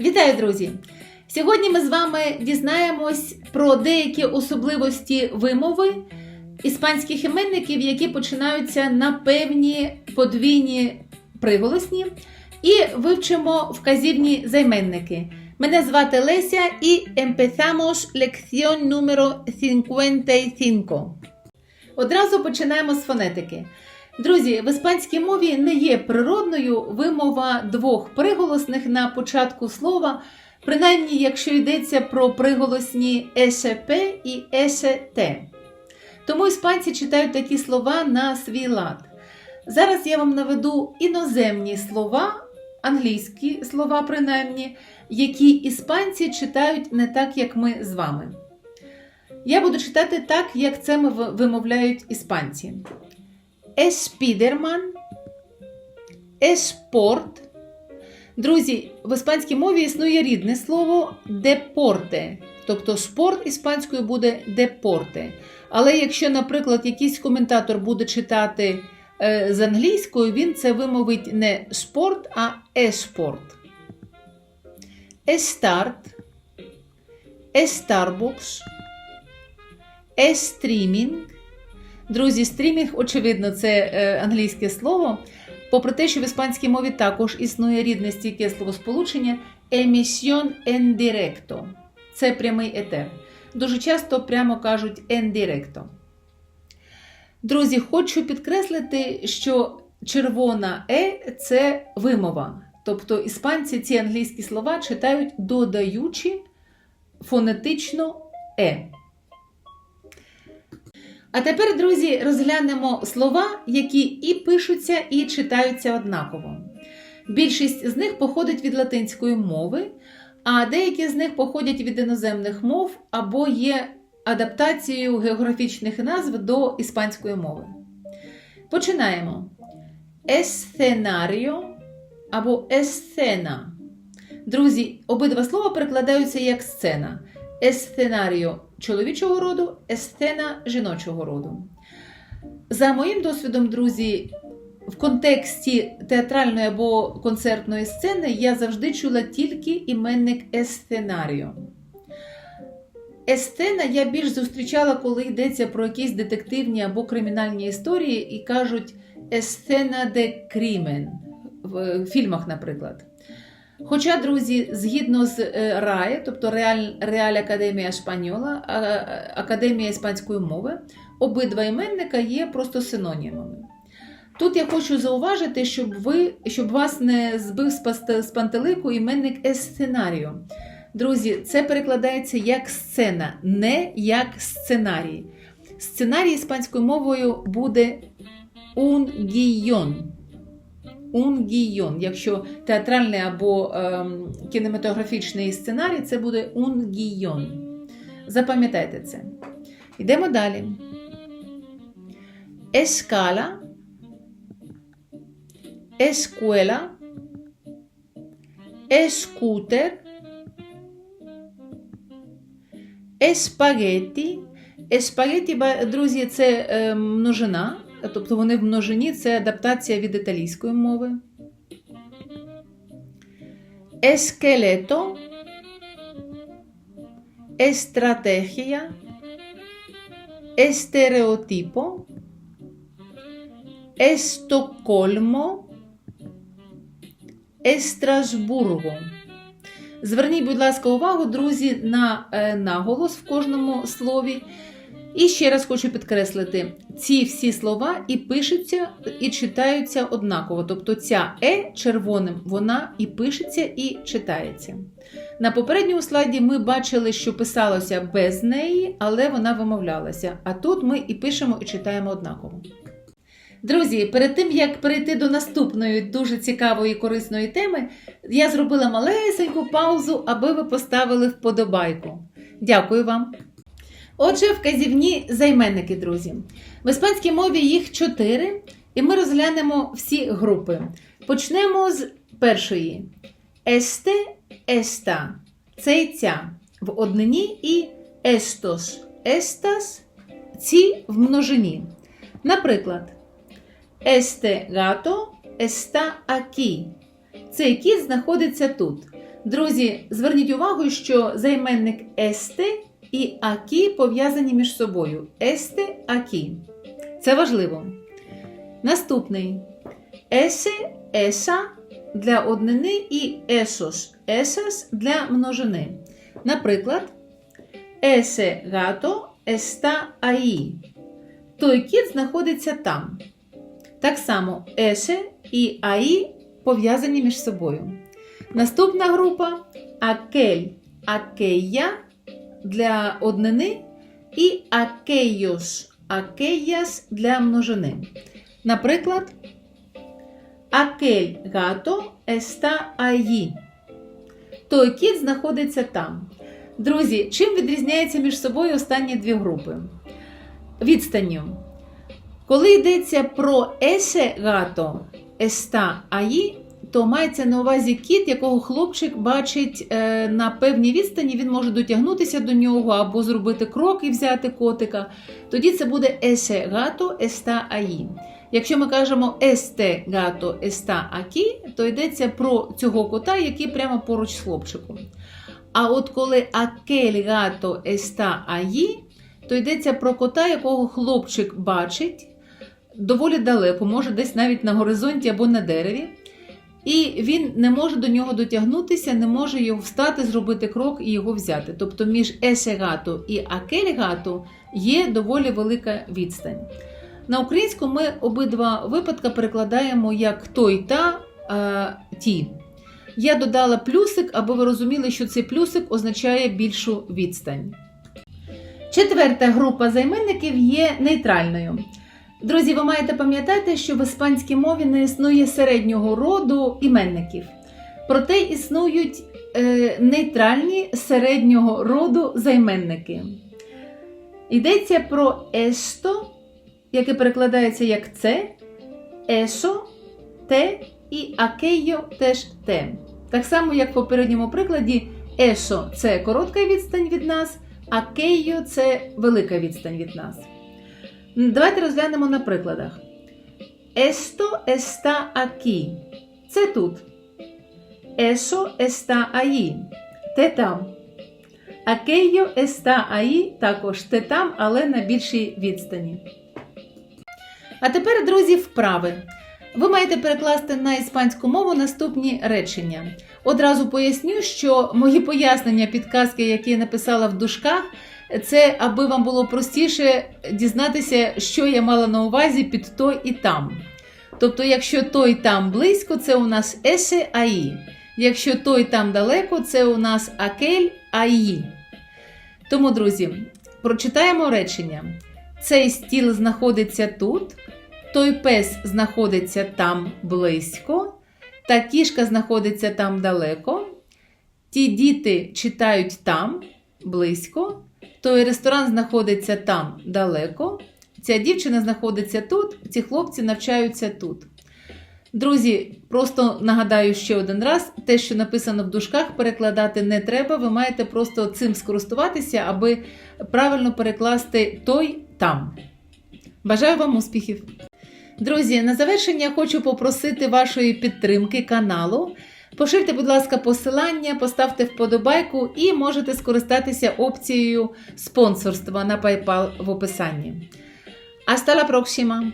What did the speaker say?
Вітаю, друзі! Сьогодні ми з вами дізнаємось про деякі особливості вимови іспанських іменників, які починаються на певні подвійні приголосні, і вивчимо вказівні займенники. Мене звати Леся і empezamos lección número 55. Одразу починаємо з фонетики. Друзі, в іспанській мові не є природною вимова двох приголосних на початку слова, принаймні, якщо йдеться про приголосні СП і СТ. Тому іспанці читають такі слова на свій лад. Зараз я вам наведу іноземні слова, англійські слова, принаймні, які іспанці читають не так, як ми з вами. Я буду читати так, як це вимовляють іспанці. Еспідерман, еспорт. Друзі, в іспанській мові існує рідне слово депорте. Тобто спорт іспанською буде депорте. Але якщо, наприклад, якийсь коментатор буде читати е, з англійською, він це вимовить не спорт, а еспорт. Естарт, естарбокс, естрімінг. Друзі, стрімінг, очевидно, це е, англійське слово. Попри те, що в іспанській мові також існує рідне стійке словосполучення емісіон directo. Це прямий етер. Дуже часто прямо кажуть directo. Друзі, хочу підкреслити, що червона е це вимова. Тобто іспанці ці англійські слова читають, додаючи фонетично е. А тепер, друзі, розглянемо слова, які і пишуться, і читаються однаково. Більшість з них походить від латинської мови, а деякі з них походять від іноземних мов або є адаптацією географічних назв до іспанської мови. Починаємо. Есценаріо або есцена. Друзі, обидва слова перекладаються як сцена. Есценаріо чоловічого роду, есцена жіночого роду. За моїм досвідом, друзі, в контексті театральної або концертної сцени я завжди чула тільки іменник есценаріо. Есцена я більш зустрічала, коли йдеться про якісь детективні або кримінальні історії, і кажуть есцена де крімен в фільмах, наприклад. Хоча, друзі, згідно з РАЄ, тобто Реаль Академія Шпаньола, Академія іспанської мови, обидва іменника є просто синонімами. Тут я хочу зауважити, щоб ви, щоб вас не збив з пантелику іменник есценаріо. Друзі, це перекладається як сцена, не як сценарій. Сценарій іспанською мовою буде un guion. Guion. Якщо театральний або ем, кінематографічний сценарій, це буде guion. Запам'ятайте це. Йдемо далі. Ескала, ескуела, ескутер, еспагеті. Еспагеті, друзі, це е, множина. Тобто вони в множині це адаптація від італійської мови. Ескелето, естратегія, естереотипо, Естокольмо, Естрасбурго. Зверніть, будь ласка, увагу, друзі, на е, наголос в кожному слові. І ще раз хочу підкреслити: ці всі слова і пишуться, і читаються однаково. Тобто ця е червоним вона і пишеться, і читається. На попередньому слайді ми бачили, що писалося без неї, але вона вимовлялася. А тут ми і пишемо, і читаємо однаково. Друзі, перед тим як перейти до наступної дуже цікавої і корисної теми, я зробила малесеньку паузу, аби ви поставили вподобайку. Дякую вам! Отже, вказівні займенники, друзі. В іспанській мові їх чотири, і ми розглянемо всі групи. Почнемо з першої: есте, еста. Це і ця в однині і естос, естас, ці в множині. Наприклад, este gato está aquí. Цей кіт знаходиться тут. Друзі, зверніть увагу, що займенник есте і акі пов'язані між собою. Есте акі. Це важливо. Наступний есе, еса для однини і есос, есас для множини. Наприклад, есе гато еста аї. Той кіт знаходиться там. Так само есе і аї пов'язані між собою. Наступна група акель, акея для однини і акейос, акеяс для множини. Наприклад, акель гато еста аї. Той кіт знаходиться там. Друзі, чим відрізняються між собою останні дві групи? Відстанню. Коли йдеться про есе гато еста аї, то мається на увазі кіт, якого хлопчик бачить е, на певній відстані, він може дотягнутися до нього або зробити крок і взяти котика. Тоді це буде есе гато еста аї. Якщо ми кажемо есте гато еста акі, то йдеться про цього кота, який прямо поруч з хлопчиком. А от коли акель гато еста аї, то йдеться про кота, якого хлопчик бачить доволі далеко, може десь навіть на горизонті або на дереві. І він не може до нього дотягнутися, не може його встати, зробити крок і його взяти. Тобто між есегато і акельгато є доволі велика відстань. На українську ми обидва випадки перекладаємо як той та е, ті. Я додала плюсик, аби ви розуміли, що цей плюсик означає більшу відстань. Четверта група займенників є нейтральною. Друзі, ви маєте пам'ятати, що в іспанській мові не існує середнього роду іменників. Проте існують е, нейтральні середнього роду займенники. Йдеться про есто, яке перекладається як це, ешо, те і акейо теж те. Так само, як в попередньому прикладі, ешо це коротка відстань від нас, а кейо це велика відстань від нас. Давайте розглянемо на прикладах. Esto está aquí. Це тут. Eso está allí. Те там. Aquello está ahí також те там, але на більшій відстані. А тепер, друзі, вправи. Ви маєте перекласти на іспанську мову наступні речення. Одразу поясню, що мої пояснення, підказки, які я написала в дужках, це аби вам було простіше дізнатися, що я мала на увазі під той і там. Тобто, якщо той там близько, це у нас есе аї. Якщо той там далеко, це у нас акель аї. Тому, друзі, прочитаємо речення. Цей стіл знаходиться тут, той пес знаходиться там близько, та кішка знаходиться там далеко. Ті діти читають там близько, той ресторан знаходиться там далеко. Ця дівчина знаходиться тут, ці хлопці навчаються тут. Друзі, просто нагадаю ще один раз: те, що написано в дужках, перекладати не треба. Ви маєте просто цим скористуватися, аби правильно перекласти той там. Бажаю вам успіхів! Друзі, на завершення хочу попросити вашої підтримки каналу. Поширте, будь ласка, посилання, поставте вподобайку і можете скористатися опцією спонсорства на PayPal в описанні. Hasta la próxima!